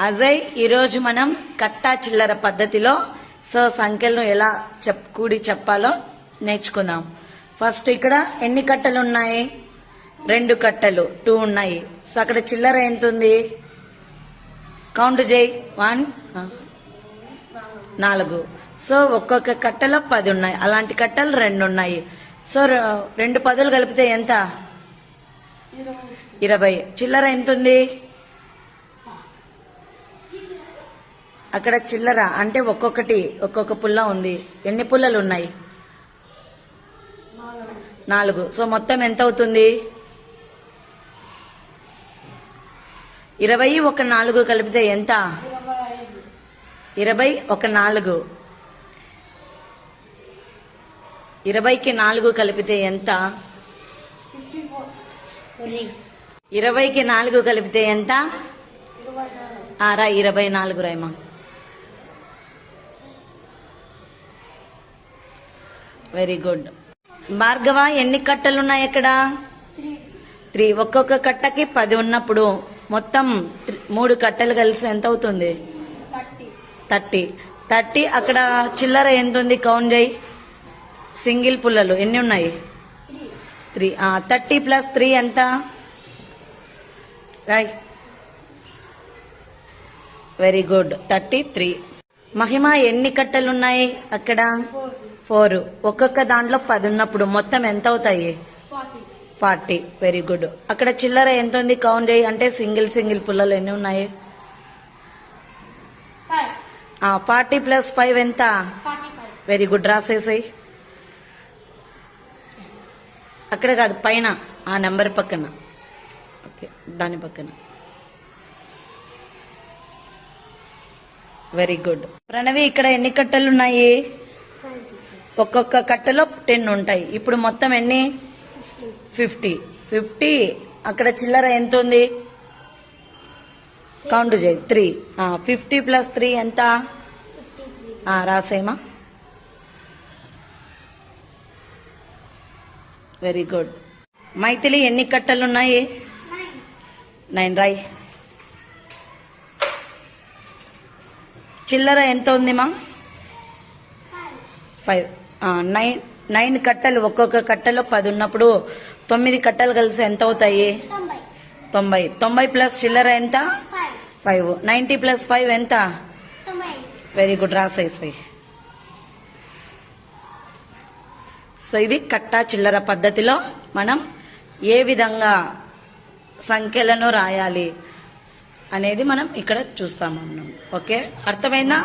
అజయ్ ఈరోజు మనం కట్టా చిల్లర పద్ధతిలో సో సంఖ్యలను ఎలా చెప్ కూడి చెప్పాలో నేర్చుకుందాం. ఫస్ట్ ఇక్కడ ఎన్ని కట్టలు ఉన్నాయి రెండు కట్టలు టూ ఉన్నాయి. సో అక్కడ చిల్లర ఎంత ఉంది కౌంట్ చేయి. వన్ నాలుగు. సో ఒక్కొక్క కట్టలో పది ఉన్నాయి. అలాంటి కట్టలు రెండు ఉన్నాయి. సో రెండు పదులు కలిపితే ఎంత? ఇరవై. చిల్లర ఎంత ఉంది అక్కడ చిల్లర అంటే ఒక్కొక్కటి ఒక్కొక్క పుల్ల ఉంది. ఎన్ని పుల్లలు ఉన్నాయి నాలుగు. సో మొత్తం ఎంత అవుతుంది ఇరవై ఒక నాలుగు కలిపితే ఎంత? ఇరవై ఒక నాలుగు. ఇరవైకి నాలుగు కలిపితే ఎంత? ఇరవైకి నాలుగు కలిపితే ఎంత? ఆరా ఇరవై నాలుగు రాయమా వెరీ గుడ్. భార్గవ ఎన్ని కట్టలు ఉన్నాయి ఇక్కడ త్రీ. ఒక్కొక్క కట్టకి పది ఉన్నప్పుడు మొత్తం మూడు కట్టలు కలిసి ఎంత అవుతుంది? థర్టీ. థర్టీ. అక్కడ చిల్లర ఎంత ఉంది కౌంట్ చేయి. సింగిల్ పుల్లలు ఎన్ని ఉన్నాయి? త్రీ. థర్టీ ప్లస్ త్రీ ఎంత? Roy. Very good. Thirty three. Mahima ఎన్ని కట్టలు ఉన్నాయి అక్కడ? ఫోర్. ఒక్కొక్క దాంట్లో పది ఉన్నప్పుడు మొత్తం ఎంత అవుతాయి? ఫార్టీ. Very good. అక్కడ చిల్లర ఎంత ఉంది కౌంట్ చేయి? అంటే సింగిల్ సింగిల్ పుల్లలు ఎన్ని ఉన్నాయి? ఫార్టీ ప్లస్ ఫైవ్ ఎంత? Very good. రాసేసాయి. అక్కడ కాదు పైన. ఆ నెంబర్ పక్కన. ఓకే దాని పక్కన. Very good. ప్రణవి ఇక్కడ ఎన్ని కట్టలు ఉన్నాయి ఒక్కొక్క కట్టలో టెన్ ఉంటాయి. ఇప్పుడు మొత్తం ఎన్ని? ఫిఫ్టీ. ఫిఫ్టీ అక్కడ చిల్లర ఎంత ఉంది కౌంట్ చేయి. త్రీ. ఫిఫ్టీ ప్లస్ త్రీ ఎంత? రాసేమా వెరీ గుడ్. మైథిలి ఎన్ని కట్టలు ఉన్నాయి నైన్ రాయ్. చిల్లర ఎంత ఉంది మా? ఫైవ్. నైన్ నైన్ కట్టలు ఒక్కొక్క కట్టలో పది ఉన్నప్పుడు తొమ్మిది కట్టలు కలిసి ఎంత అవుతాయి? తొంభై. తొంభై ప్లస్ చిల్లర ఎంత? ఫైవ్. నైంటీ ప్లస్ ఫైవ్ ఎంత? వెరీ గుడ్ రాసేసాయి. సో ఇది కట్ట చిల్లర పద్ధతిలో మనం ఏ విధంగా సంఖ్యలను రాయాలి? అనేది మనం ఇక్కడ చూస్తాము ఓకే? అర్థమైందా?